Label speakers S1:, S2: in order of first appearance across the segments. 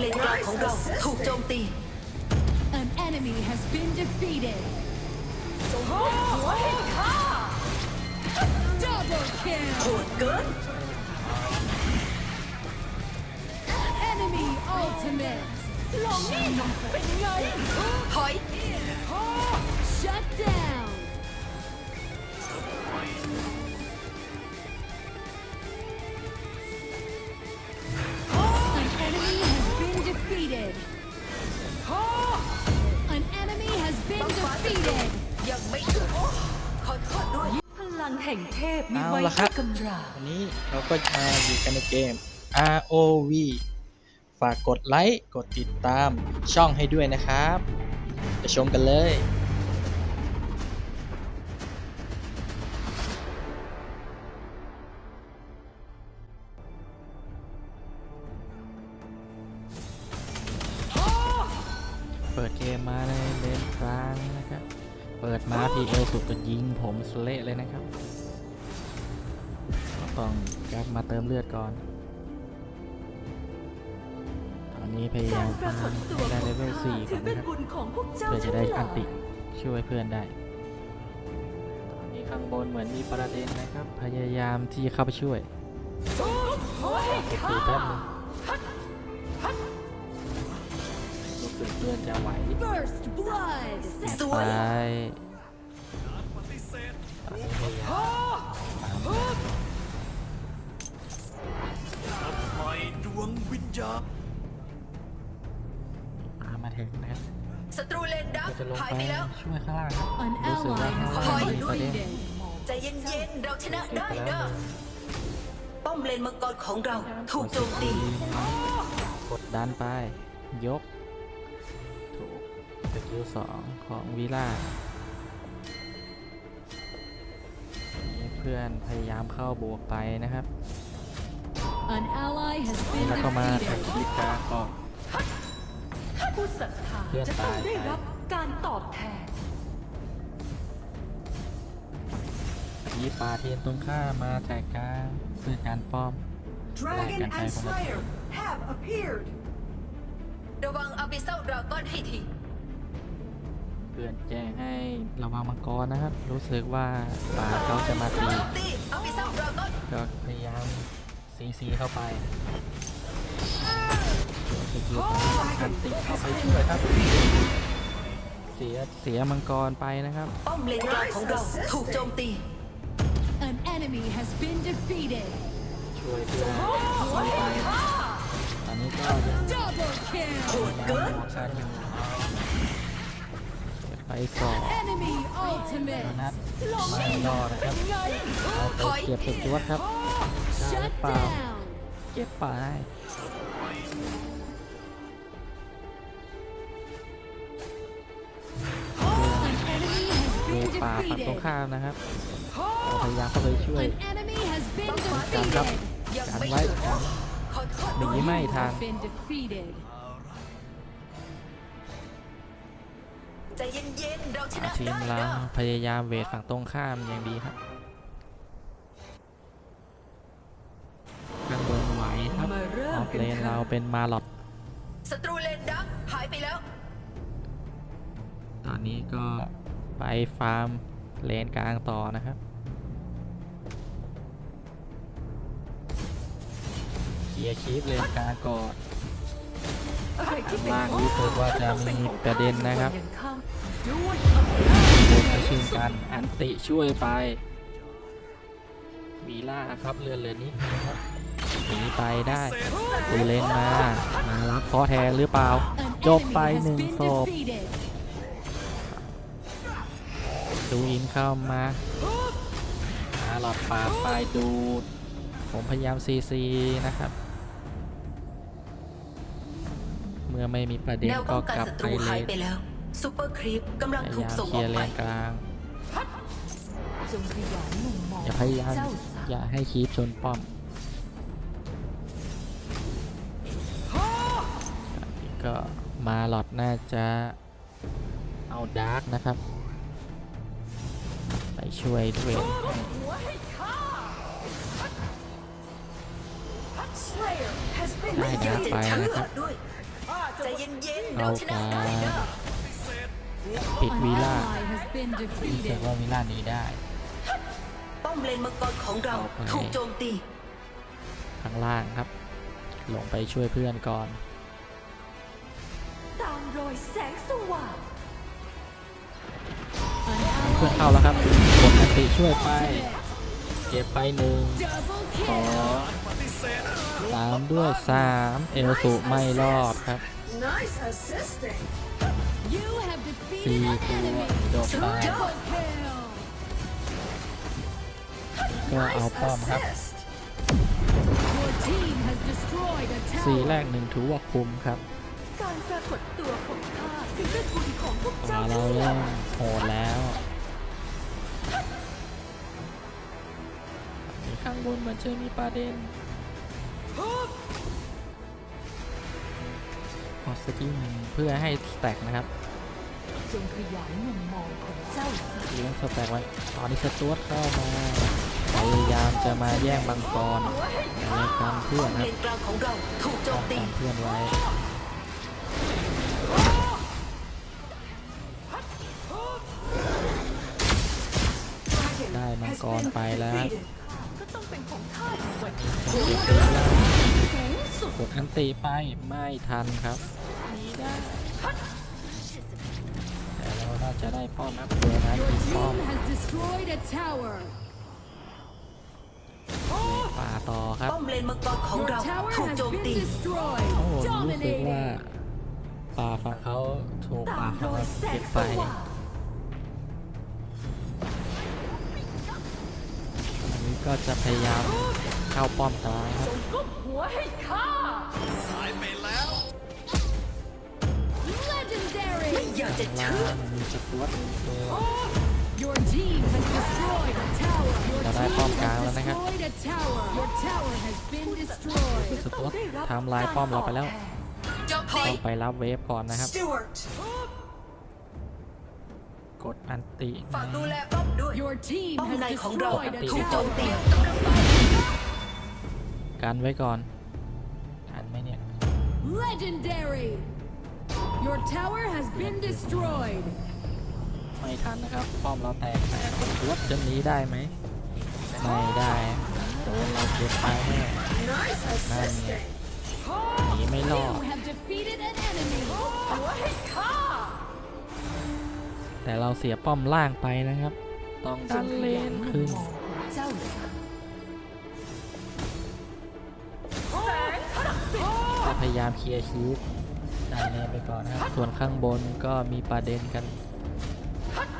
S1: มเลนกลางของเราถูกโจมตี
S2: An enemy has been defeated. Double
S1: โห
S2: kill.
S1: ดเกิน
S2: Enemy ultimate.
S1: ถอย
S2: Shut down.
S3: เทพมี
S4: เอา
S3: ไว้
S4: ละครั
S3: ให้
S4: บ
S3: กำราบ
S4: วันนี้เราก็มาอยู่กันในเกม ROV ฝากกดไลค์ กดติดตามช่องให้ด้วยนะครับ ไปชมกันเลย เปิดเกมมาในเลนกลางนะครับ เปิดมาทีเอลสุดก็ยิงผมสเละเลยนะครับก็ ต้องกลับมาเติมเลือดก่อน ตอนนี้พยายาม
S3: การปรากฏตัว
S4: ทำให้ได้เลเวล
S3: ของ
S4: 4
S3: ข้า
S4: ก่อน
S3: ถือเป็
S4: นะ
S3: น
S4: ครับ
S3: บุญของพวกเจ้า
S4: เพื่อจะได้
S3: ทั้งหลาย
S4: อันติช่วยเพื่อนได้ ตอนนี้ข้างบนเหมือนมีประเด็นนะครับ พยายามที่จะเข้าไปช่วยตีแป๊บนึงรู้สึกเพื่อนจะไหว
S2: First blood.
S1: สวย
S4: ไป
S5: วงวิญญาณ
S4: ตามมาถึงนะครับ
S1: ศัตรูเลนดัก
S4: เราจะลง
S1: หาย
S4: ไป
S1: ไปแล้ว
S4: ช่วยข้างล่างครับ
S2: An
S4: รู้สึกว่า
S2: ally
S4: ข้าง
S2: has
S4: ล่าง
S2: been
S4: มีประเด็น
S2: defeated.
S1: ใจเย็นๆ เราชนะได้นะ ป้อมเลนมังกรของเราถูกโจมตี
S4: กดดันไป ยก ถูกสกิลสองของวิล่านี่เพื่อนพยายามเข้าบวกไปนะครับ
S2: An ally has been
S4: แล้วก็มาแท็ก
S2: defeated.
S4: คลิกกลางก่อน
S3: ผู้ศรัทธา
S4: เพื่อน
S3: จะต้อง
S4: ตาย
S3: ได้รับการตอบแทน
S4: ยีปาเทียนตรงข้ามมาแท็กกลางเพื่อการป้อม
S6: Dragon
S4: Like an
S6: and
S4: iPhone.
S6: Slayer have appeared.
S1: ระวังอาบิเซลดราก้อนให้ที
S4: เพื่อนแจ้งให้ระวังมังกรนะครับ รู้สึกว่าปาเขาจะมาตี
S1: โจมตีอาบิเซลดราก้อน
S4: ก็พยายาม ซีซีเข้าไปสกิลอันติเข้าไปช่วยครับ เสียเสียมังกรไปนะครับ
S1: ป้อมเลนกลางของเราถูกโจมตี
S2: An enemy has been defeated.
S4: ช่วยเพื่อนไปตอนนี้ก็ยัง
S2: Double kill.
S1: โหดเกิน
S4: มองชันอยู่เก็บ ไปสอง
S2: Enemy
S4: นัด
S2: ultimate.
S4: ไม่รอดนะครับเอาไปเก็บสุดยอดครับได้หรือ
S2: Shut
S4: เปล่า
S2: down.
S4: เก็บไป
S2: An enemy has
S4: เว
S2: been
S4: ป่าฝั่งตรง
S2: defeated.
S4: ข้ามนะครับเราพยายามเข้าไปช่วย
S2: An enemy has been
S4: กันครับ
S2: defeated.
S1: ยัง
S4: กัน
S1: ไม่
S4: ไว้
S1: จบ
S4: กัน
S1: ขอโทษ
S4: หนี
S1: ด้วย
S4: ไม่
S2: You
S4: ทัน
S2: have been defeated.
S1: ใจเย็นๆเราชนะ
S4: ทีม
S1: ได้
S4: เรา
S1: นะ
S4: พยายามเวทฝั่งตรงข้ามอย่างดีครับข้างบนไหวครับ
S3: มาเริ่
S4: อ
S3: ม
S4: อฟ
S3: กัน
S4: เลน
S3: เถอะ
S4: เราเป็นมาลอด
S1: ศัตรูเลนดักหายไปแล้ว
S4: ตอนนี้ก็ไปฟาร์มเลนกลางต่อนะครับเคลียร์คีปเลนกลางก่อน
S3: อะไรที่เป็น
S4: ล่างรู้สึกว่าจะมีประเด็นนะครับโดนประชิงกันอันติช่วยไปวีล่าครับเรือนเรือนนี้ครับหนีไปได้ดูเลนมามารับคอแทนหรือเปล่า จบไปหนึ่งศพดูอินเข้ามามาหลอดปาดไปดู ผมพยายามซีซีนะครับ มื่อไม่มีประเด็น
S1: แนว
S4: ก็
S1: ป้องกัน
S4: กลับ
S1: ศัต
S4: ไป
S1: รู
S4: เล
S1: หาย
S4: น
S1: ไปแล้วซูเปอร์ครีปกำลัง
S4: พ
S1: ถู
S4: ยากยาม
S1: ส่ง
S4: เค
S1: อ
S4: ลี
S1: อยก
S4: ร์เล
S1: ไป
S4: นกลาง
S3: จงขยายมุมมอง
S4: อย่าพยายาม
S3: เจ้าสาว
S4: อย่าให้คีปชนป้อมอันนี้ก็มาหลอดน่าจะเอาดาร์กนะครับ ไปช่วยด้วย
S6: Slayer has been
S4: ได้ดาร์กไป
S1: เจ็บ
S4: นะ
S1: เลื
S4: ค
S1: อ
S4: รับ
S1: ดด้วย เย็นๆ
S4: เอา
S1: เราชนะได้เด้อ
S4: ปิด
S2: An
S4: วีล่า
S2: ally has been
S4: รู้สึก
S2: defeated.
S4: ว่าวีล่าหนีได้
S1: ป้อมเลนมังกรของเรา
S4: เอาไป
S1: ถูกโจมตี
S4: ข้างล่างครับ ลงไปช่วยเพื่อนก่อน
S3: ตามรอยแสงสว่าง
S2: An
S4: เพื่อน
S2: ally
S4: เข้าแล้วครับกดอันติช่วยไป เก็บไปหนึ่ง
S2: double
S4: สอ
S2: kill.
S4: งตามด้วยสามเอลสุไม่รอดครับ
S6: Nice assisting.
S2: You have
S4: สี่
S2: defeated
S4: ตั
S2: an
S4: ว
S2: enemy.
S4: จบไป
S2: Double kill.
S4: ก็เอาป้อมครับ
S6: Assist.
S2: Your team has destroyed a
S4: สีแร
S2: tower.
S4: กหนึ่งถือว่าคุ้มครับ
S3: การปรากฏตัวของข้าคือเลือดบุญของพวก
S4: มา
S3: เจ้า
S4: เราเริ่มโหดแล้ว ข้างบนมันเจอมีประเด็นขอสกิลหนึ่งเพื่อให้สแต็กนะครับ
S3: จงขยายมุมมองของเจ้าสิ
S4: เลี้ยงสแต็กไว้ ตอนนี้สตวตเข้ามาพยายามจะมาแย่งบังกรในการเพื่อ
S1: ป้อนม
S4: ครั
S1: เล
S4: บ
S1: นกลางของเราถูกโจ
S4: ป้อ
S1: ม
S4: ง
S1: ตี
S4: กันเพื่อนไว้ได้มังกรไปแล้ว
S3: ก็
S4: บเวลา
S3: สูงสุด
S4: กดอันติไปไม่ทันครับหนีได้แต่เราน่าจะได้ป้อมนะเพื่อนะ
S2: Your
S4: ทีป้อม
S2: team has destroyed a tower.
S4: ป่าต่อครับ
S1: ป้อมเลนมังกรของ
S2: Your
S1: เรา
S2: tower
S1: ถูก
S2: has
S1: โจม
S2: been
S1: ตี
S2: destroyed.
S4: โอ้โหรู้สึกว่า
S2: Dominating.
S4: ป่าฝั่งเขาถูก
S3: ตา
S4: ป่ามฝั่ง
S3: รอย
S4: เรา
S3: แส
S4: เก็
S3: ง
S4: บ
S3: ส
S4: ไป
S3: ว่าง
S4: อันนี้ก็จะพยายาม เข้าป้อมกลางครับ
S3: จงก้มหัวให้ข้า
S5: สายไปแล้ว
S2: Legendary.
S1: อยากจะ
S4: ล่า
S1: เชื่อ
S4: งมีสตวตตัว
S2: Your team has destroyed a tower. Your
S4: จะได้
S2: team
S4: ป้อมกลาง
S2: has
S4: แล้วนะครับ
S2: destroyed a tower. Your tower has been destroyed.
S4: สตวตทำลายป้อมเราไปแล้ว
S1: จบถอย
S4: ต้องไปรับเวฟก่อนนะครับ
S6: Stewart.
S4: กดอันติ
S1: ฝากดูแลป้อมด้วย
S2: Your team
S1: ป้อม
S2: has
S1: ในของเรา
S2: destroyed a
S1: ถูกโจม
S2: tower.
S1: ตี
S4: กันไว้ก่อนกันไหมเนี่ย
S2: Legendary. Your tower has been destroyed.
S4: ไม่ทันนะครับ ป้อมเราแตกแต่กดสวตจะหนีได้ไหม ไม่ได้โดนเราเก็บไปแน่
S6: Nice assisting.
S4: หนีไม่รอ
S2: You
S4: ด
S2: have defeated an enemy.
S3: หัวให้ข้า
S4: แต่เราเสียป้อมล่างไปนะครับ ต้องดันเลนขึ้น
S3: มองของเจ้า
S4: จะพยายามเคลียร์คีฟดันเลนไปก่อนนะครับ ส่วนข้างบนก็มีประเด็นกัน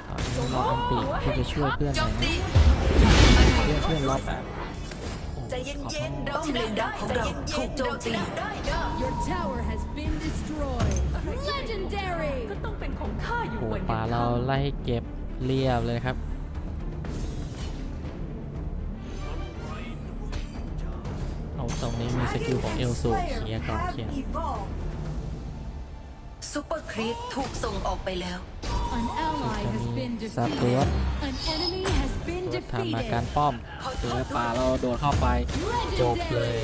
S4: ตอนนี้รออันติเพื่อจะช่วยเพื่อนหน่อยนะเพื่อนเพื่อนรอแป๊บ
S1: ใจเย็นๆเราชนด้ของเราถูกโจมตี
S2: Your tower has been destroyed. Legendary.
S3: ก็ต้องเป็นของข้าอยู่
S4: โอ้ป่าเราไล่เก็บเรียบเลยครับ นี้มีสกิลของเอลสู
S6: Dragon
S4: เค
S6: and
S4: ลียร์ก่อน
S6: Slayer
S4: เคลียร์
S6: have evolved.
S1: ซูเปอร์ครีปถูกส่งออกไปแล้ว
S2: An ally has been
S4: สตวต
S2: defeated. An enemy has been
S4: ทำมาการ
S2: defeated.
S4: ป้อมเจอป่าเราโดดเข้าไป จบเลย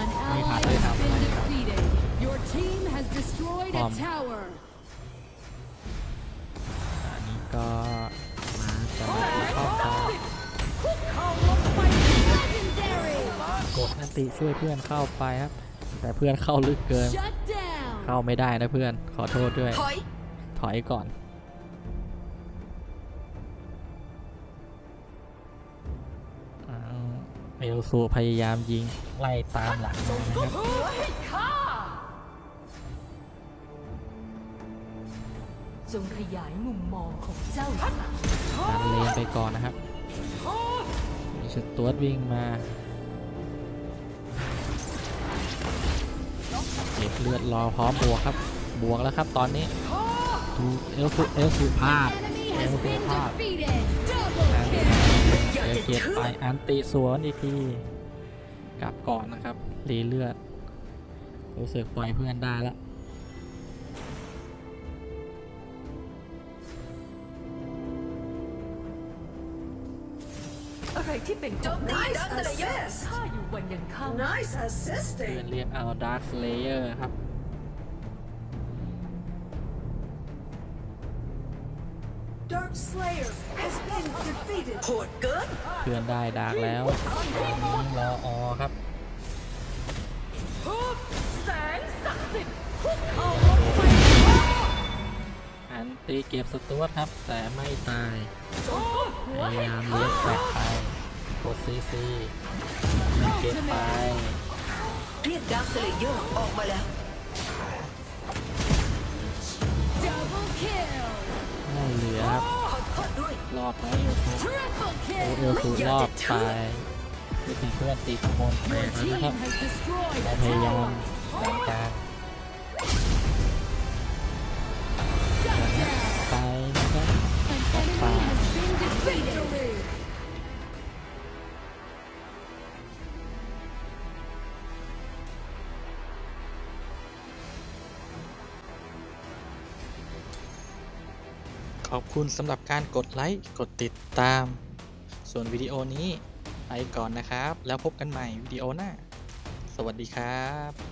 S2: An ally
S4: Wait,
S2: has
S4: wait, wait,
S2: been
S4: wait.
S2: defeated. Your team has destroyed a
S4: Bomb.
S2: tower.
S4: ติช่วยเพื่อนเข้าไปครับ แต่เพื่อนเข้าลึกเกิน
S2: Shut down.
S4: เข้าไม่ได้นะเพื่อนขอโทษด้วย
S1: ถอย
S4: ถอยก่อนอ้าวเอลซูพยายามยิงไล่ตามหลังมานะครับ
S3: หัวให้ข้าจงขยายมุมมองของเจ้าสิ
S4: ดันเลนไปก่อนนะครับมีสตวตวิ่งมา เลือดรอพร้อมบวกครับบวกแล้วครับตอนนี้ดูเอลฟูเอลฟูพลาดเอล
S2: ฟู
S4: พลาด
S2: defeated. Double
S4: อัน
S2: kill.
S1: อยาก
S4: เอ
S1: จะ
S4: เกียไป
S1: อ
S4: อันติสวนอีกทีกลับก่อนนะครับรีเลือดรู้สึกปล่อยเพื่อนได้แล้ว
S3: ไรที่เป็น
S1: จมตี
S3: ดา
S1: ได้
S3: เลยเยอะอยู่วันยังค่ำ
S6: Nice assisting
S4: เรียกเอาดาร์คเลเยอร์ครับ
S6: Dark Slayer has
S1: ดเกิน
S4: เพื่อนได้ดาร์กแล้ว
S3: ก็
S4: บสตวตครับ แต่ไม่ตายพยายามเลี้ยงแตกไปกดซีซีมันเก็บไป
S1: เรียกดาวสเลเยอร์ออกมาแล้ว
S4: ไม่เหลือครับรอดไหมเอลทู
S2: Triple
S4: โอ
S2: kill.
S4: เอลทูรอดตายดูสิเพื่อนตีขโมยแต
S2: Your
S4: กแล้ว
S2: team
S4: นะครับแต่
S2: a
S4: พยายามดันกลาง อบคุณสำหรับการกดไลค์ กดติดตาม ส่วนวิดีโอนี้ไปก่อนนะครับ แล้วพบกันใหม่วิดีโอหน้า สวัสดีครับ